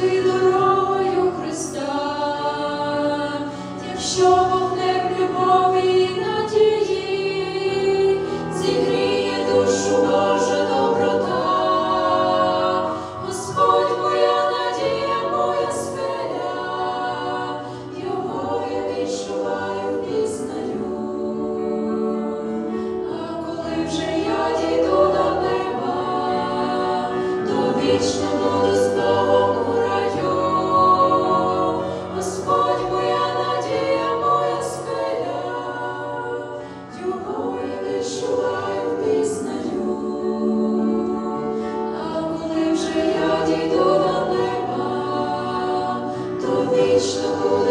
ти дорогою Христа, якщо вогнем любові надії, зігріє душу Божа доброта, Господь моя надія, моя скеля, його я відчуваю, пізнаю, а коли вже я дійду до неба, то вічно. Вічно буду